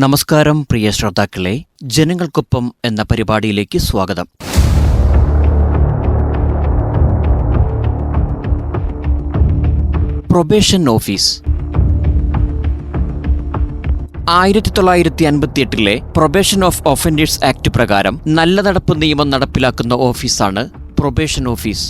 നമസ്കാരം പ്രിയ ശ്രോതാക്കളെ. ജനങ്ങൾക്കൊപ്പം എന്ന പരിപാടിയിലേക്ക് സ്വാഗതം. Probation office. ആയിരത്തി തൊള്ളായിരത്തി അൻപത്തിയെട്ടിലെ പ്രൊബേഷൻ ഓഫ് ഒഫൻഡേഴ്സ് ആക്ട് പ്രകാരം നല്ല നടപ്പ് നിയമം നടപ്പിലാക്കുന്ന ഓഫീസാണ് പ്രൊബേഷൻ ഓഫീസ്.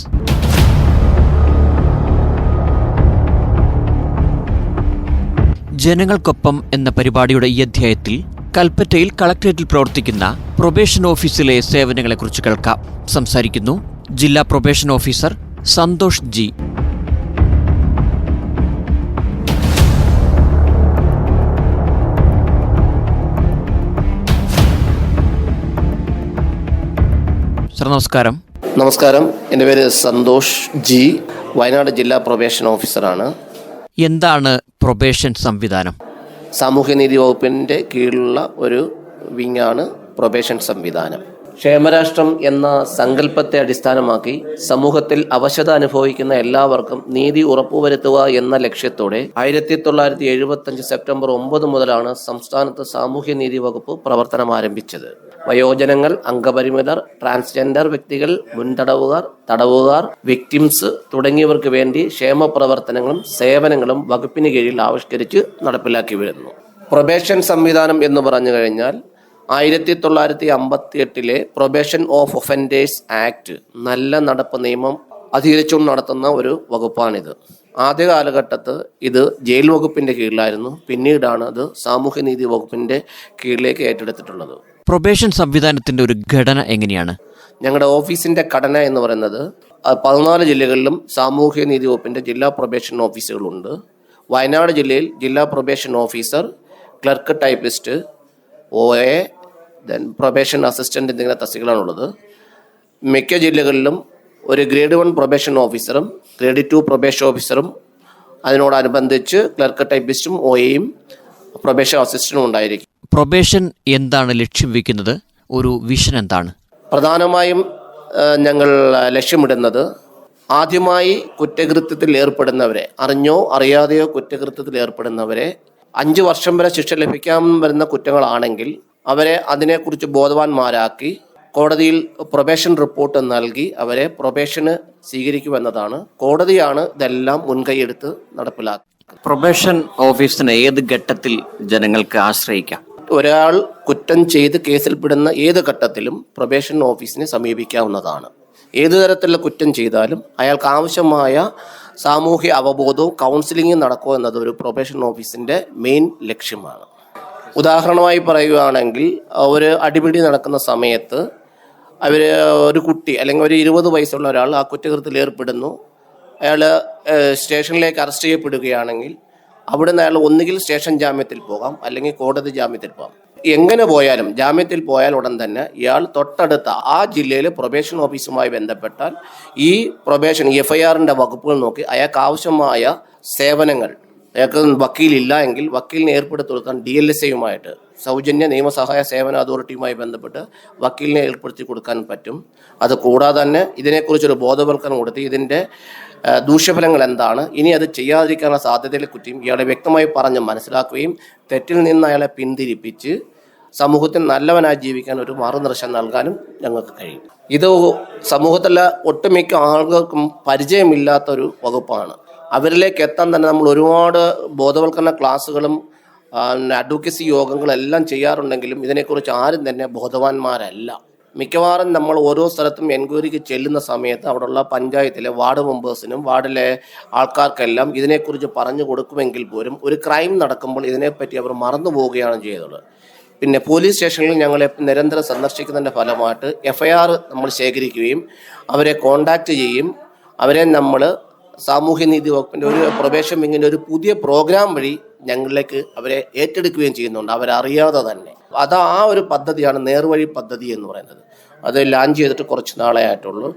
ജനങ്ങൾക്കൊപ്പം എന്ന പരിപാടിയുടെ ഈ അധ്യായത്തിൽ കൽപ്പറ്റയിൽ കളക്ടറേറ്റിൽ പ്രവർത്തിക്കുന്ന പ്രൊബേഷൻ ഓഫീസിലെ സേവനങ്ങളെക്കുറിച്ച് കേൾക്കാം. സംസാരിക്കുന്നു ജില്ലാ probation officer Santhosh G. Sir നമസ്കാരം. നമസ്കാരം. എന്റെ പേര് സന്തോഷ് ജി. വയനാട് ജില്ലാ പ്രൊബേഷൻ ഓഫീസറാണ്. എന്താണ് പ്രൊബേഷൻ സംവിധാനം? സാമൂഹ്യനീതി വകുപ്പിന്റെ കീഴിലുള്ള ഒരു വിങ്ങാണ് പ്രൊബേഷൻ സംവിധാനം. ക്ഷേമരാഷ്ട്രം എന്ന സങ്കല്പത്തെ അടിസ്ഥാനമാക്കി സമൂഹത്തിൽ അവശത അനുഭവിക്കുന്ന എല്ലാവർക്കും നീതി ഉറപ്പുവരുത്തുക എന്ന ലക്ഷ്യത്തോടെ ആയിരത്തി തൊള്ളായിരത്തി എഴുപത്തഞ്ച് സെപ്റ്റംബർ ഒമ്പത് മുതലാണ് സംസ്ഥാനത്ത് സാമൂഹ്യനീതി വകുപ്പ് പ്രവർത്തനം ആരംഭിച്ചത്. വയോജനങ്ങൾ അംഗപരിമിതർ ട്രാൻസ്ജെൻഡർ വ്യക്തികൾ മുൻതടവുകാർ തടവുകാർ വിക്ടിംസ് തുടങ്ങിയവർക്ക് വേണ്ടി ക്ഷേമ പ്രവർത്തനങ്ങളും സേവനങ്ങളും വകുപ്പിന് കീഴിൽ ആവിഷ്കരിച്ച് നടപ്പിലാക്കി വരുന്നു. പ്രൊബേഷൻ സംവിധാനം എന്ന് പറഞ്ഞു കഴിഞ്ഞാൽ ആയിരത്തി തൊള്ളായിരത്തി അമ്പത്തി എട്ടിലെ പ്രൊബേഷൻ ഓഫ് ഒഫൻഡേഴ്സ് ആക്ട് നല്ല നടപ്പ് നിയമം അധികരിച്ചുകൊണ്ട് നടത്തുന്ന ഒരു വകുപ്പാണിത്. ആദ്യ കാലഘട്ടത്ത് ഇത് ജയിൽ വകുപ്പിന്റെ കീഴിലായിരുന്നു. പിന്നീടാണ് അത് സാമൂഹ്യനീതി വകുപ്പിന്റെ കീഴിലേക്ക് ഏറ്റെടുത്തിട്ടുള്ളത്. പ്രൊബേഷൻ സംവിധാനത്തിന്റെ ഒരു ഘടന എങ്ങനെയാണ്? ഞങ്ങളുടെ ഓഫീസിന്റെ ഘടന എന്ന് പറയുന്നത് പതിനാല് ജില്ലകളിലും സാമൂഹ്യ നീതി വകുപ്പിന്റെ ജില്ലാ പ്രൊബേഷൻ ഓഫീസുകളുണ്ട്. വയനാട് ജില്ലയിൽ ജില്ലാ probation officer clerk typist O A then probation assistant എന്നിങ്ങനെ തസ്തികളാണുള്ളത് മിക്ക ജില്ലകളിലും ഒരു ഗ്രേഡ് വൺ പ്രൊബേഷൻ ഓഫീസറും ഗ്രേഡ് ടു പ്രൊബേഷൻ ഓഫീസറും അതിനോടനുബന്ധിച്ച് ക്ലർക്ക് ടൈപ്പിസ്റ്റും ഒ എയും പ്രൊബേഷൻ അസിസ്റ്റന്റും ഉണ്ടായിരിക്കും. പ്രൊബേഷൻ എന്താണ് ലക്ഷ്യം വയ്ക്കുന്നത്? ഒരു വിഷൻ എന്താണ്? പ്രധാനമായും ഞങ്ങൾ ലക്ഷ്യമിടുന്നത് ആദ്യമായി കുറ്റകൃത്യത്തിൽ ഏർപ്പെടുന്നവരെ അറിഞ്ഞോ അറിയാതെയോ കുറ്റകൃത്യത്തിൽ ഏർപ്പെടുന്നവരെ അഞ്ച് വർഷം വരെ ശിക്ഷ ലഭിക്കാൻ വരുന്ന കുറ്റങ്ങളാണെങ്കിൽ അവരെ അതിനെക്കുറിച്ച് ബോധവാന്മാരാക്കി കോടതിയിൽ പ്രൊബേഷൻ റിപ്പോർട്ട് നൽകി അവരെ പ്രൊബേഷന് സ്വീകരിക്കുമെന്നതാണ്. കോടതിയാണ് ഇതെല്ലാം മുൻകൈയെടുത്ത് നടപ്പിലാക്കുക പ്രൊബേഷൻ ഓഫീസിന് ഏത് ഘട്ടത്തിൽ ജനങ്ങൾക്ക് ആശ്രയിക്കാം? ഒരാൾ കുറ്റം ചെയ്ത് കേസിൽപ്പെടുന്ന ഏത് ഘട്ടത്തിലും പ്രൊബേഷൻ ഓഫീസിനെ സമീപിക്കാവുന്നതാണ്. ഏതു തരത്തിലുള്ള കുറ്റം ചെയ്താലും അയാൾക്ക് ആവശ്യമായ സാമൂഹ്യ അവബോധവും കൗൺസിലിങ്ങും നടക്കുക എന്നത് ഒരു പ്രൊബേഷൻ ഓഫീസിന്റെ മെയിൻ ലക്ഷ്യമാണ്. ഉദാഹരണമായി പറയുകയാണെങ്കിൽ ഒരു അടിപിടി നടക്കുന്ന സമയത്ത് അവർ ഒരു കുട്ടി അല്ലെങ്കിൽ ഒരു ഇരുപത് വയസ്സുള്ള ഒരാൾ ആ കുറ്റകൃത്യത്തിൽ ഏർപ്പെടുന്നു. അയാൾ സ്റ്റേഷനിലേക്ക് അറസ്റ്റ് ചെയ്യപ്പെടുകയാണെങ്കിൽ അവിടുന്ന് അയാൾ ഒന്നുകിൽ സ്റ്റേഷൻ ജാമ്യത്തിൽ പോകാം അല്ലെങ്കിൽ കോടതി ജാമ്യത്തിൽ പോകാം. എങ്ങനെ പോയാലും ജാമ്യത്തിൽ പോയാൽ ഉടൻ തന്നെ ഇയാൾ തൊട്ടടുത്ത ആ ജില്ലയിലെ പ്രൊബേഷൻ ഓഫീസുമായി ബന്ധപ്പെട്ടാൽ ഈ പ്രൊബേഷൻ എഫ് ഐ ആറിന്റെ വകുപ്പുകൾ നോക്കി അയാൾക്ക് ആവശ്യമായ സേവനങ്ങൾ അയാൾക്ക് വക്കീലില്ല എങ്കിൽ വക്കീലിനെ ഏർപ്പെടുത്തി കൊടുക്കാൻ ഡി എൽ എസ് എയുമായിട്ട് സൗജന്യ നിയമസഹായ സേവന അതോറിറ്റിയുമായി ബന്ധപ്പെട്ട് വക്കീലിനെ ഏർപ്പെടുത്തി കൊടുക്കാൻ പറ്റും. അത് കൂടാതെ തന്നെ ഇതിനെക്കുറിച്ചൊരു ബോധവൽക്കരണം കൊടുത്ത് ഇതിന്റെ ദൂഷ്യഫലങ്ങൾ എന്താണ് ഇനി അത് ചെയ്യാതിരിക്കാനുള്ള സാധ്യതകളെ കുറ്റിയും ഇയാളെ വ്യക്തമായി പറഞ്ഞ് മനസ്സിലാക്കുകയും തെറ്റിൽ നിന്ന് അയാളെ പിന്തിരിപ്പിച്ച് സമൂഹത്തിൽ നല്ലവനായി ജീവിക്കാൻ ഒരു മാർഗനിർദ്ദേശം നൽകാനും ഞങ്ങൾക്ക് കഴിയും. ഇത് സമൂഹത്തിലെ ഒട്ടുമിക്ക ആളുകൾക്കും പരിചയമില്ലാത്തൊരു വകുപ്പാണ്. അവരിലേക്ക് എത്താൻ തന്നെ നമ്മൾ ഒരുപാട് ബോധവൽക്കരണ ക്ലാസ്സുകളും അഡ്വക്കസി യോഗങ്ങളെല്ലാം ചെയ്യാറുണ്ടെങ്കിലും ഇതിനെക്കുറിച്ച് ആരും തന്നെ ബോധവാന്മാരല്ല. മിക്കവാറും നമ്മൾ ഓരോ സ്ഥലത്തും എൻക്വയറിക്ക് ചെല്ലുന്ന സമയത്ത് അവിടെയുള്ള പഞ്ചായത്തിലെ വാർഡ് മെമ്പേഴ്സിനും വാർഡിലെ ആൾക്കാർക്കെല്ലാം ഇതിനെക്കുറിച്ച് പറഞ്ഞു കൊടുക്കുമെങ്കിൽ പോലും ഒരു ക്രൈം നടക്കുമ്പോൾ ഇതിനെപ്പറ്റി അവർ മറന്നു പോവുകയാണ് ചെയ്തത്. പിന്നെ പോലീസ് സ്റ്റേഷനിൽ ഞങ്ങൾ നിരന്തരം സന്ദർശിക്കുന്നതിന്റെ ഫലമായിട്ട് എഫ്ഐആർ നമ്മൾ ശേഖരിക്കുകയും അവരെ കോണ്ടാക്റ്റ് ചെയ്യും അവരെ നമ്മൾ സാമൂഹ്യനീതി വകുപ്പിന്റെ ഒരു പ്രവേശം വിങ്ങിന്റെ ഒരു പുതിയ പ്രോഗ്രാം വഴി ഞങ്ങളിലേക്ക് അവരെ ഏറ്റെടുക്കുകയും ചെയ്യുന്നുണ്ട്. അവരറിയാതെ തന്നെ. അത് ആ ഒരു പദ്ധതിയാണ് നേർവഴി പദ്ധതി എന്ന് പറയുന്നത്. അത് ലാഞ്ച് ചെയ്തിട്ട് കുറച്ച് നാളെ ആയിട്ടുള്ളൂ.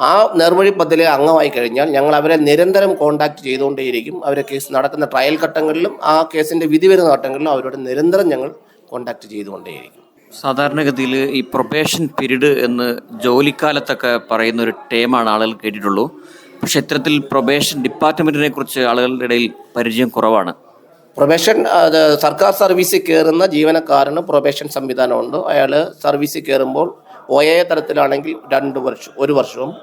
ആ നേർവഴി പദ്ധതിയിൽ അംഗമായി കഴിഞ്ഞാൽ ഞങ്ങൾ അവരെ നിരന്തരം കോണ്ടാക്ട് ചെയ്തുകൊണ്ടേയിരിക്കും. അവരെ കേസ് നടക്കുന്ന ട്രയൽ ഘട്ടങ്ങളിലും ആ കേസിന്റെ വിധി വരുന്ന ഘട്ടങ്ങളിലും അവരോട് നിരന്തരം ഞങ്ങൾ കോണ്ടാക്ട് ചെയ്തുകൊണ്ടേയിരിക്കും. സാധാരണഗതിയിൽ ഈ പ്രൊബേഷൻ പീരീഡ് എന്ന് ജോലിക്കാലത്തൊക്കെ പറയുന്ന ഒരു ടേമാണ് ആളുകൾ കേട്ടിട്ടുള്ളൂ. പക്ഷെ ഇത്തരത്തിൽ പ്രൊബേഷൻ ഡിപ്പാർട്ട്മെന്റിനെ കുറിച്ച് ആളുകളുടെ ഇടയിൽ പരിചയം കുറവാണ്. പ്രൊബേഷൻ സർക്കാർ സർവീസിൽ കയറുന്ന ജീവനക്കാരന് പ്രൊബേഷൻ സംവിധാനമുണ്ട്. അയാൾ സർവീസിൽ കയറുമ്പോൾ ഒ എ തലത്തിലാണെങ്കിൽ രണ്ട് വർഷം ഒരു വർഷവും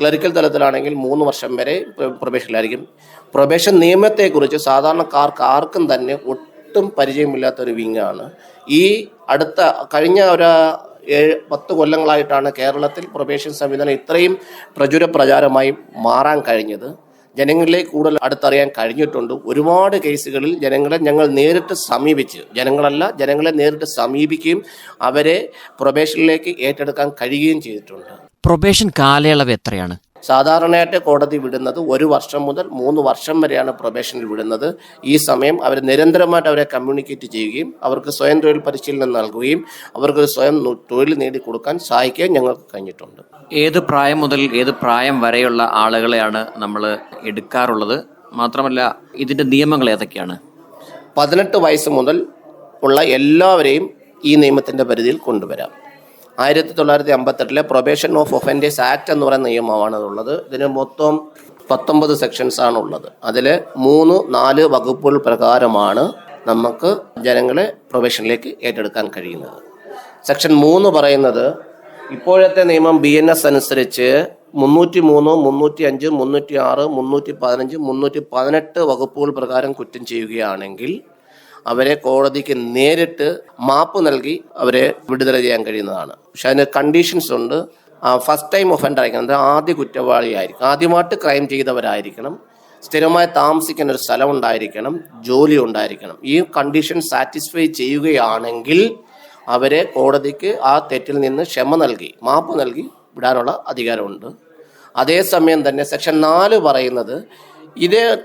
ക്ലറിക്കൽ തലത്തിലാണെങ്കിൽ മൂന്ന് വർഷം വരെ പ്ര- പ്രൊബേഷനിലായിരിക്കും. പ്രൊബേഷൻ നിയമത്തെക്കുറിച്ച് സാധാരണക്കാർക്ക് ആർക്കും തന്നെ ഒട്ടും പരിചയമില്ലാത്ത ഒരു വിങ്ങാണ്. ഈ അടുത്ത കഴിഞ്ഞ ഒരു ഏഴ് പത്ത് കൊല്ലങ്ങളായിട്ടാണ് കേരളത്തിൽ പ്രൊബേഷൻ സംവിധാനം ഇത്രയും പ്രചുര പ്രചാരമായി മാറാൻ കഴിഞ്ഞത്. ജനങ്ങളിലേക്ക് കൂടുതൽ അടുത്തറിയാൻ കഴിഞ്ഞിട്ടുണ്ട്. ഒരുപാട് കേസുകളിൽ ജനങ്ങളെ ഞങ്ങൾ നേരിട്ട് സമീപിച്ച് ജനങ്ങളല്ല ജനങ്ങളെ നേരിട്ട് സമീപിക്കുകയും അവരെ പ്രൊബേഷനിലേക്ക് ഏറ്റെടുക്കാൻ കഴിയുകയും ചെയ്തിട്ടുണ്ട്. പ്രൊബേഷൻ കാലയളവ് എത്രയാണ്? സാധാരണയായിട്ട് കോടതി വിടുന്നത് ഒരു വർഷം മുതൽ മൂന്ന് വർഷം വരെയാണ് പ്രൊബേഷനിൽ വിടുന്നത്. ഈ സമയം അവർ നിരന്തരമായിട്ട് അവരെ കമ്മ്യൂണിക്കേറ്റ് ചെയ്യുകയും അവർക്ക് സ്വയം തൊഴിൽ പരിശീലനം നൽകുകയും അവർക്ക് സ്വയം തൊഴിൽ നേടിക്കൊടുക്കാൻ സഹായിക്കുകയും ഞങ്ങൾക്ക് കഴിഞ്ഞിട്ടുണ്ട്. ഏത് പ്രായം മുതൽ ഏത് പ്രായം വരെയുള്ള ആളുകളെയാണ് നമ്മൾ എടുക്കാറുള്ളത്? മാത്രമല്ല ഇതിന്റെ നിയമങ്ങൾ ഏതൊക്കെയാണ്? പതിനെട്ട് വയസ്സ് മുതൽ ഉള്ള എല്ലാവരെയും ഈ നിയമത്തിന്റെ പരിധിയിൽ കൊണ്ടുവരാം. ആയിരത്തി തൊള്ളായിരത്തി അമ്പത്തെട്ടിലെ പ്രൊബേഷൻ ഓഫ് ഒഫൻഡേഴ്സ് ആക്ട് എന്ന് പറയുന്ന നിയമമാണ് ഉള്ളത് ഇതിന് മൊത്തം പത്തൊമ്പത് സെക്ഷൻസ് ആണ് ഉള്ളത്. അതിൽ മൂന്ന് നാല് വകുപ്പുകൾ പ്രകാരമാണ് നമുക്ക് ജനങ്ങളെ പ്രൊബേഷനിലേക്ക് ഏറ്റെടുക്കാൻ കഴിയുന്നത്. സെക്ഷൻ മൂന്ന് പറയുന്നത് ഇപ്പോഴത്തെ നിയമം ബി എൻ എസ് അനുസരിച്ച് മുന്നൂറ്റി മൂന്ന് മുന്നൂറ്റി അഞ്ച് മുന്നൂറ്റി ആറ് മുന്നൂറ്റി പതിനഞ്ച് മുന്നൂറ്റി പതിനെട്ട് വകുപ്പുകൾ പ്രകാരം കുറ്റം ചെയ്യുകയാണെങ്കിൽ അവരെ കോടതിക്ക് നേരിട്ട് മാപ്പ് നൽകി അവരെ വിടുതല ചെയ്യാൻ കഴിയുന്നതാണ്. പക്ഷെ അതിന് കണ്ടീഷൻസ് ഉണ്ട്. ഫസ്റ്റ് ടൈം ഒഫൻഡർ ആയിരിക്കണം. ആദ്യ കുറ്റവാളിയായിരിക്കും ആദ്യമായിട്ട് ക്രൈം ചെയ്തവരായിരിക്കണം. സ്ഥിരമായി താമസിക്കുന്ന ഒരു സ്ഥലം ഉണ്ടായിരിക്കണം. ജോലി ഉണ്ടായിരിക്കണം. ഈ കണ്ടീഷൻ സാറ്റിസ്ഫൈ ചെയ്യുകയാണെങ്കിൽ അവരെ കോടതിക്ക് ആ തെറ്റിൽ നിന്ന് ക്ഷമ നൽകി മാപ്പ് നൽകി വിടാനുള്ള അധികാരമുണ്ട്. അതേസമയം തന്നെ സെക്ഷൻ നാല് പറയുന്നത്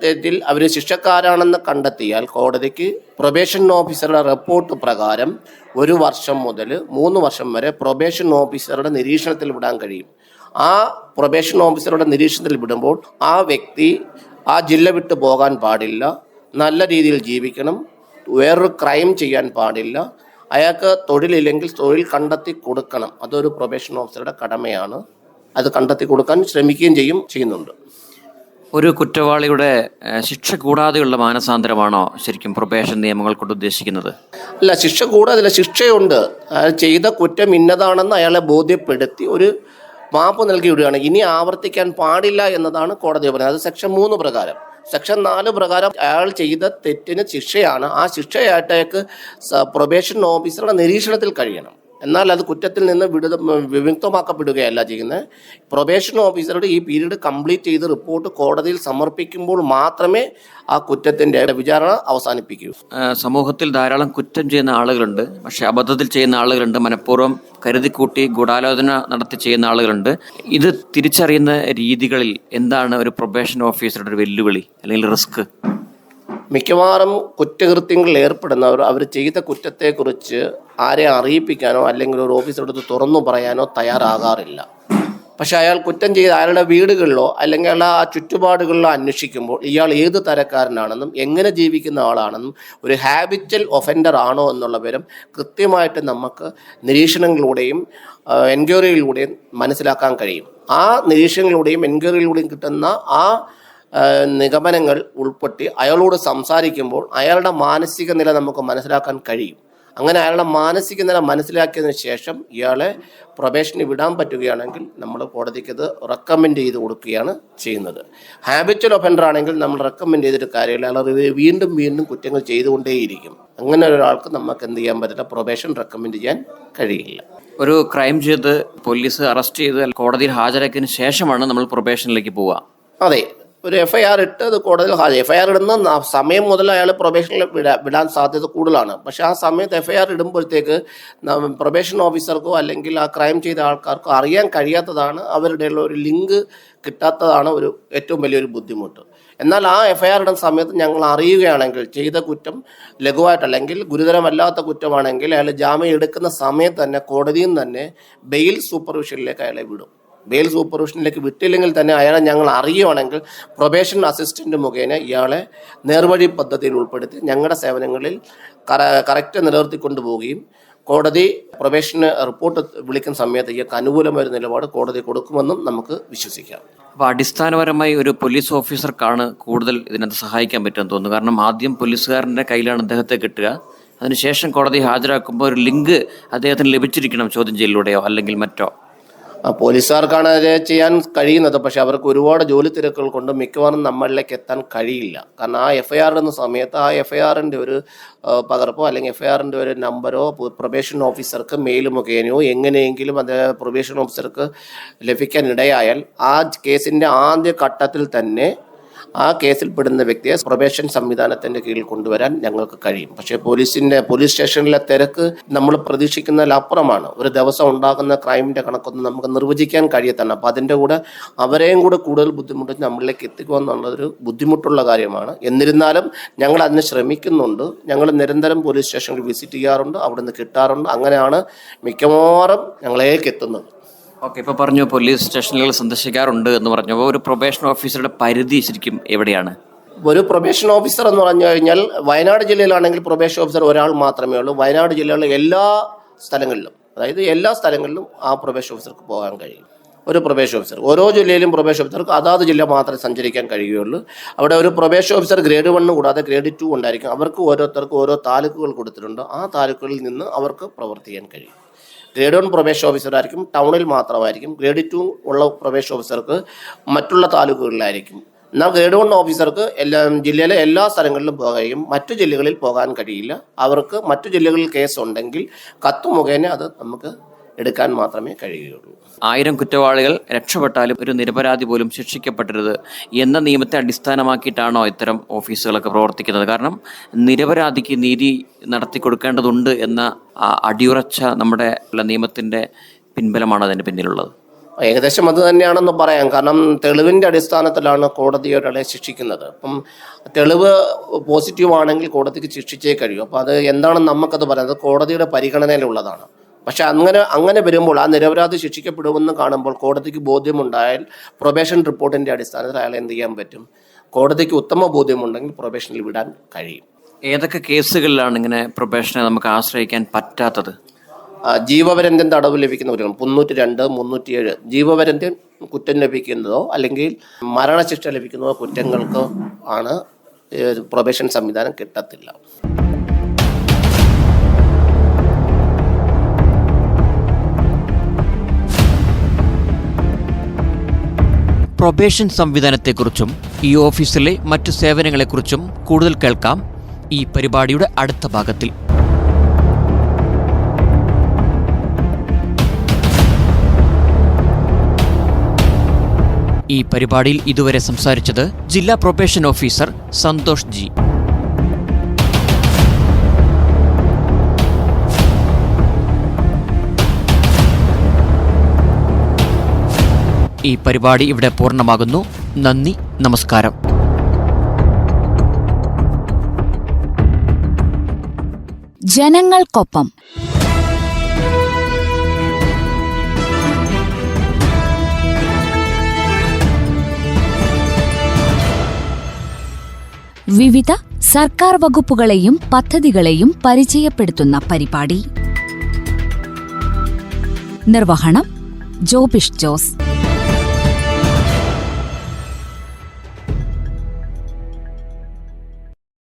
തെറ്റിൽ അവർ ശിക്ഷക്കാരാണെന്ന് കണ്ടെത്തിയാൽ കോടതിക്ക് പ്രൊബേഷൻ ഓഫീസറുടെ റിപ്പോർട്ട് പ്രകാരം ഒരു വർഷം മുതൽ മൂന്ന് വർഷം വരെ പ്രൊബേഷൻ ഓഫീസറുടെ നിരീക്ഷണത്തിൽ വിടാൻ കഴിയും. ആ പ്രൊബേഷൻ ഓഫീസറുടെ നിരീക്ഷണത്തിൽ വിടുമ്പോൾ ആ വ്യക്തി ആ ജില്ല വിട്ടു പോകാൻ പാടില്ല നല്ല രീതിയിൽ ജീവിക്കണം വേറൊരു ക്രൈം ചെയ്യാൻ പാടില്ല അയാൾക്ക് തൊഴിലില്ലെങ്കിൽ തൊഴിൽ കണ്ടെത്തി കൊടുക്കണം. അതൊരു പ്രൊബേഷൻ ഓഫീസറുടെ കടമയാണ്. അത് കണ്ടെത്തി കൊടുക്കാൻ ശ്രമിക്കുകയും ചെയ്യും ചെയ്യുന്നുണ്ട്. ഒരു കുറ്റവാളിയുടെ ശിക്ഷ കൂടാതെയുള്ള മാനസാന്തരമാണോ ശരിക്കും പ്രൊബേഷൻ നിയമങ്ങൾ കൊണ്ട് ഉദ്ദേശിക്കുന്നത്? അല്ല ശിക്ഷ കൂടാതില്ല ശിക്ഷയുണ്ട്. ചെയ്ത കുറ്റം ഇന്നതാണെന്ന് അയാളെ ബോധ്യപ്പെടുത്തി ഒരു മാപ്പ് നൽകി വിടുകയാണ്. ഇനി ആവർത്തിക്കാൻ പാടില്ല എന്നതാണ് കോടതി പറയുന്നത് അത് സെക്ഷൻ മൂന്ന് പ്രകാരം. സെക്ഷൻ നാല് പ്രകാരം അയാൾ ചെയ്ത തെറ്റിന് ശിക്ഷയാണ്. ആ ശിക്ഷയായിട്ട് അയാൾക്ക് പ്രൊബേഷൻ ഓഫീസറുടെ നിരീക്ഷണത്തിൽ കഴിയണം. എന്നാൽ അത് കുറ്റത്തിൽ നിന്ന് വിടുത വിമുക്തമാക്കപ്പെടുകയല്ല ചെയ്യുന്നത് പ്രൊബേഷൻ ഓഫീസറുടെ ഈ പീരീഡ് കംപ്ലീറ്റ് ചെയ്ത് റിപ്പോർട്ട് കോടതിയിൽ സമർപ്പിക്കുമ്പോൾ മാത്രമേ ആ കുറ്റത്തിന്റെ വിചാരണ അവസാനിപ്പിക്കൂ. സമൂഹത്തിൽ ധാരാളം കുറ്റം ചെയ്യുന്ന ആളുകളുണ്ട്. പക്ഷേ അബദ്ധത്തിൽ ചെയ്യുന്ന ആളുകളുണ്ട്. മനഃപൂർവം കരുതിക്കൂട്ടി ഗൂഢാലോചന നടത്തി ചെയ്യുന്ന ആളുകളുണ്ട്. ഇത് തിരിച്ചറിയുന്ന രീതികളിൽ എന്താണ് ഒരു പ്രൊബേഷൻ ഓഫീസറുടെ ഒരു വെല്ലുവിളി അല്ലെങ്കിൽ റിസ്ക് മിക്കവാറും കുറ്റകൃത്യങ്ങളിൽ ഏർപ്പെടുന്നവർ അവർ ചെയ്ത കുറ്റത്തെക്കുറിച്ച് ആരെ അറിയിപ്പിക്കാനോ അല്ലെങ്കിൽ ഒരു ഓഫീസറോട് തുറന്നു പറയാനോ തയ്യാറാകാറില്ല. പക്ഷെ അയാൾ കുറ്റം ചെയ്ത് അയാളുടെ വീടുകളിലോ അല്ലെങ്കിൽ അയാളുടെ ആ ചുറ്റുപാടുകളിലോ അന്വേഷിക്കുമ്പോൾ ഇയാൾ ഏത് തരക്കാരനാണെന്നും എങ്ങനെ ജീവിക്കുന്ന ആളാണെന്നും ഒരു ഹാബിറ്റൽ ഒഫൻഡർ ആണോ എന്നുള്ള വിവരം കൃത്യമായിട്ട് നമുക്ക് നിരീക്ഷണങ്ങളിലൂടെയും എൻക്വയറിയിലൂടെയും മനസ്സിലാക്കാൻ കഴിയും. ആ നിരീക്ഷണങ്ങളിലൂടെയും എൻക്വയറിയിലൂടെയും കിട്ടുന്ന ആ, നിഗമനങ്ങൾ ഉൾപ്പെട്ടി അയാളോട് സംസാരിക്കുമ്പോൾ അയാളുടെ മാനസിക നില നമുക്ക് മനസ്സിലാക്കാൻ കഴിയും. അങ്ങനെ അയാളുടെ മാനസിക നില മനസ്സിലാക്കിയതിന് ശേഷം ഇയാളെ പ്രൊബേഷന് വിടാൻ പറ്റുകയാണെങ്കിൽ നമ്മൾ കോടതിക്ക് ഇത് റെക്കമെൻഡ് ചെയ്ത് കൊടുക്കുകയാണ് ചെയ്യുന്നത്. ഹാബിച്വൽ ഒഫൻഡർ ആണെങ്കിൽ നമ്മൾ റെക്കമെൻഡ് ചെയ്തിട്ട് കാര്യമില്ല. അയാൾ വീണ്ടും വീണ്ടും കുറ്റങ്ങൾ ചെയ്തുകൊണ്ടേയിരിക്കും. അങ്ങനെ ഒരാൾക്ക് നമുക്ക് എന്ത് ചെയ്യാൻ പറ്റില്ല. പ്രൊബേഷൻ റെക്കമെൻഡ് ചെയ്യാൻ കഴിയില്ല. ഒരു ക്രൈം ചെയ്ത് പോലീസ് അറസ്റ്റ് ചെയ്ത് കോടതിയിൽ ഹാജരാക്കിയതിന് ശേഷമാണ് നമ്മൾ പ്രൊബേഷനിലേക്ക് പോവുക. അതെ. ഒരു എഫ് ഐ ആർ ഇട്ട് അത് കോടതിയിൽ ഹാജർ എഫ് ഐ ആർ ഇടുന്ന സമയം മുതൽ അയാൾ പ്രൊബേഷനിൽ വിടാ വിടാൻ സാധ്യത കൂടുതലാണ്. പക്ഷേ ആ സമയത്ത് എഫ് ഐ ആർ ഇടുമ്പോഴത്തേക്ക് പ്രൊബേഷൻ ഓഫീസർക്കോ അല്ലെങ്കിൽ ആ ക്രൈം ചെയ്ത ആൾക്കാർക്കോ അറിയാൻ കഴിയാത്തതാണ് അവരുടെ ഉള്ള ഒരു ലിങ്ക് കിട്ടാത്തതാണ് ഒരു ഏറ്റവും വലിയൊരു ബുദ്ധിമുട്ട്. എന്നാൽ ആ എഫ് ഐ ആർ ഇടുന്ന സമയത്ത് ഞങ്ങൾ അറിയുകയാണെങ്കിൽ ചെയ്ത കുറ്റം ലഘുവായിട്ടല്ലെങ്കിൽ ഗുരുതരമല്ലാത്ത കുറ്റമാണെങ്കിൽ അയാൾ ജാമ്യം എടുക്കുന്ന സമയത്ത് തന്നെ കോടതിയിൽ തന്നെ ബെയിൽ സൂപ്പർവിഷനിലേക്ക് അയാളെ വിടും. ബെയിൽ സൂപ്പർവിഷനിലേക്ക് വിട്ടില്ലെങ്കിൽ തന്നെ അയാളെ ഞങ്ങൾ അറിയുവാണെങ്കിൽ പ്രൊബേഷൻ അസിസ്റ്റന്റ് മുഖേന ഇയാളെ നേർവഴി പദ്ധതിയിൽ ഉൾപ്പെടുത്തി ഞങ്ങളുടെ സേവനങ്ങളിൽ കറ കറക്റ്റ് നിലനിർത്തിക്കൊണ്ടു പോവുകയും കോടതി പ്രൊബേഷന് റിപ്പോർട്ട് വിളിക്കുന്ന സമയത്ത് ഇയാൾക്ക് അനുകൂലമായ ഒരു നിലപാട് കോടതി കൊടുക്കുമെന്നും നമുക്ക് വിശ്വസിക്കാം. അപ്പോൾ അടിസ്ഥാനപരമായി ഒരു പോലീസ് ഓഫീസർക്കാണ് കൂടുതൽ ഇതിനകത്ത് സഹായിക്കാൻ പറ്റുമെന്ന് തോന്നുന്നു. കാരണം ആദ്യം പോലീസുകാരന്റെ കയ്യിലാണ് അദ്ദേഹത്തെ കിട്ടുക. അതിനുശേഷം കോടതി ഹാജരാക്കുമ്പോൾ ഒരു ലിങ്ക് അദ്ദേഹത്തിന് ലഭിച്ചിരിക്കണം ചോദ്യം ചെയ്യലിലൂടെയോ അല്ലെങ്കിൽ മറ്റോ? പോലീസുകാർക്കാണ് അത് ചെയ്യാൻ കഴിയുന്നത്. പക്ഷെ അവർക്ക് ഒരുപാട് ജോലി തിരക്കുകൾ കൊണ്ട് മിക്കവാറും നമ്മളിലേക്ക് എത്താൻ കഴിയില്ല. കാരണം ആ എഫ് ഐ ആർ എന്ന സമയത്ത് ആ എഫ് ഐ ആറിന്റെ ഒരു പകർപ്പോ അല്ലെങ്കിൽ എഫ് ഐ ആറിന്റെ ഒരു നമ്പറോ പ്രൊബേഷൻ ഓഫീസർക്ക് മെയിൽ മുഖേനയോ എങ്ങനെയെങ്കിലും അത് പ്രൊബേഷൻ ഓഫീസർക്ക് ലഭിക്കാൻ ഇടയായാൽ ആ കേസിന്റെ ആദ്യ ഘട്ടത്തിൽ തന്നെ ആ കേസിൽപ്പെടുന്ന വ്യക്തിയെ പ്രൊബേഷൻ സംവിധാനത്തിന്റെ കീഴിൽ കൊണ്ടുവരാൻ ഞങ്ങൾക്ക് കഴിയും. പക്ഷേ പോലീസിന്റെ പോലീസ് സ്റ്റേഷനിലെ തിരക്ക് നമ്മൾ പ്രതീക്ഷിക്കുന്നതിലപ്പുറമാണ്. ഒരു ദിവസം ഉണ്ടാകുന്ന ക്രൈമിന്റെ കണക്കൊന്നും നമുക്ക് നിർവചിക്കാൻ കഴിയത്തന്നെ. അപ്പം അതിന്റെ കൂടെ അവരെയും കൂടെ കൂടുതൽ ബുദ്ധിമുട്ട് നമ്മളിലേക്ക് എത്തിക്കുക എന്നുള്ളതൊരു ബുദ്ധിമുട്ടുള്ള കാര്യമാണ്. എന്നിരുന്നാലും ഞങ്ങൾ അതിന് ശ്രമിക്കുന്നുണ്ട്. ഞങ്ങൾ നിരന്തരം പോലീസ് സ്റ്റേഷനിൽ വിസിറ്റ് ചെയ്യാറുണ്ട്. അവിടെ നിന്ന് കിട്ടാറുണ്ട്. അങ്ങനെയാണ് മിക്കവാറും ഞങ്ങളിലേക്ക് എത്തുന്നത്. ഓക്കെ ഇപ്പോൾ പറഞ്ഞു പോലീസ് സ്റ്റേഷനുകൾ സന്ദർശിക്കാറുണ്ട് എന്ന് പറഞ്ഞപ്പോൾ ഒരു പ്രൊബേഷൻ ഓഫീസറുടെ പരിധി ശരിക്കും എവിടെയാണ്? ഒരു പ്രൊബേഷൻ ഓഫീസർ എന്ന് പറഞ്ഞു കഴിഞ്ഞാൽ വയനാട് ജില്ലയിലാണെങ്കിൽ പ്രൊബേഷൻ ഓഫീസർ ഒരാൾ മാത്രമേ ഉള്ളൂ. വയനാട് ജില്ലയിലെ എല്ലാ സ്ഥലങ്ങളിലും അതായത് എല്ലാ സ്ഥലങ്ങളിലും ആ പ്രൊബേഷൻ ഓഫീസർക്ക് പോകാൻ കഴിയും. ഒരു പ്രൊബേഷൻ ഓഫീസർ ഓരോ ജില്ലയിലും പ്രൊബേഷൻ ഓഫീസർക്ക് അതാത് ജില്ല മാത്രമേ സഞ്ചരിക്കാൻ കഴിയുകയുള്ളൂ. അവിടെ ഒരു പ്രൊബേഷൻ ഓഫീസർ ഗ്രേഡ് വണ്ണ് കൂടാതെ ഗ്രേഡ് ടു ഉണ്ടായിരിക്കും. അവർക്ക് ഓരോരുത്തർക്കും ഓരോ താലൂക്കുകൾ കൊടുത്തിട്ടുണ്ട്. ആ താലൂക്കുകളിൽ നിന്ന് അവർക്ക് പ്രവർത്തിക്കാൻ കഴിയും. ഗ്രേഡ് വൺ പ്രൊബേഷൻ ഓഫീസറായിരിക്കും. ടൗണിൽ മാത്രമായിരിക്കും. ഗ്രേഡ് ടു ഉള്ള പ്രൊബേഷൻ ഓഫീസർക്ക് മറ്റുള്ള താലൂക്കുകളിലായിരിക്കും. എന്നാൽ ഗ്രേഡ് വൺ ഓഫീസർക്ക് എല്ലാ ജില്ലയിലെ എല്ലാ സ്ഥലങ്ങളിലും പോകുകയും മറ്റു ജില്ലകളിൽ പോകാൻ കഴിയില്ല. അവർക്ക് മറ്റു ജില്ലകളിൽ കേസ് ഉണ്ടെങ്കിൽ കത്ത് മുഖേന അത് നമുക്ക് എടുക്കാൻ മാത്രമേ കഴിയുകയുള്ളൂ. ആയിരം കുറ്റവാളികൾ രക്ഷപ്പെട്ടാലും ഒരു നിരപരാധി പോലും ശിക്ഷിക്കപ്പെടരുത് എന്ന നിയമത്തെ അടിസ്ഥാനമാക്കിയിട്ടാണോ ഇത്തരം ഓഫീസുകളൊക്കെ പ്രവർത്തിക്കുന്നത്? കാരണം നിരപരാധിക്ക് നീതി നടത്തി കൊടുക്കേണ്ടതുണ്ട് എന്ന അടിയുറച്ച നമ്മുടെ നിയമത്തിന്റെ പിൻബലമാണ് അതിന്റെ പിന്നിലുള്ളത്. ഏകദേശം അത് തന്നെയാണെന്ന് പറയാം. കാരണം തെളിവിന്റെ അടിസ്ഥാനത്തിലാണ് കോടതി ഒരാളെ ശിക്ഷിക്കുന്നത്. അപ്പം തെളിവ് പോസിറ്റീവ് ആണെങ്കിൽ കോടതിക്ക് ശിക്ഷിച്ചേ കഴിയൂ. അപ്പോൾ അത് എന്താണെന്ന് നമുക്കത് പറയാം. അത് കോടതിയുടെ പരിഗണനയിലുള്ളതാണ്. പക്ഷെ അങ്ങനെ അങ്ങനെ വരുമ്പോൾ ആ നിരപരാധി ശിക്ഷിക്കപ്പെടുമെന്ന് കാണുമ്പോൾ കോടതിക്ക് ബോധ്യമുണ്ടായാൽ പ്രൊബേഷൻ റിപ്പോർട്ടിന്റെ അടിസ്ഥാനത്തിൽ അയാൾ എന്ത് ചെയ്യാൻ പറ്റും? കോടതിക്ക് ഉത്തമ ബോധ്യമുണ്ടെങ്കിൽ പ്രൊബേഷനിൽ വിടാൻ കഴിയും. ഏതൊക്കെ കേസുകളിലാണ് ഇങ്ങനെ പ്രൊബേഷനെ നമുക്ക് ആശ്രയിക്കാൻ പറ്റാത്തത്? ജീവപര്യന്തം തടവ് ലഭിക്കുന്ന കുറ്റങ്ങൾ മുന്നൂറ്റി രണ്ട് മുന്നൂറ്റി ഏഴ്. ജീവപര്യന്തം കുറ്റം ലഭിക്കുന്നതോ അല്ലെങ്കിൽ മരണശിക്ഷ ലഭിക്കുന്നതോ കുറ്റങ്ങൾക്കോ ആണ് പ്രൊബേഷൻ സംവിധാനം കിട്ടത്തില്ല. പ്രൊബേഷൻ സംവിധാനത്തെക്കുറിച്ചും ഈ ഓഫീസിലെ മറ്റു സേവനങ്ങളെക്കുറിച്ചും കൂടുതൽ കേൾക്കാം ഈ പരിപാടിയുടെ അടുത്ത ഭാഗത്തിൽ. ഈ പരിപാടിയിൽ ഇതുവരെ സംസാരിച്ചത് ജില്ലാ പ്രൊബേഷൻ ഓഫീസർ സന്തോഷ് ജി. ഈ പരിപാടി ഇവിടെ പൂർണമാകുന്നു. നന്ദി നമസ്കാരം. ജനങ്ങൾക്കൊപ്പം. വിവിധ സർക്കാർ വകുപ്പുകളെയും പദ്ധതികളെയും പരിചയപ്പെടുത്തുന്ന പരിപാടി. നിർവഹണം ജോബിഷ് ജോസ്.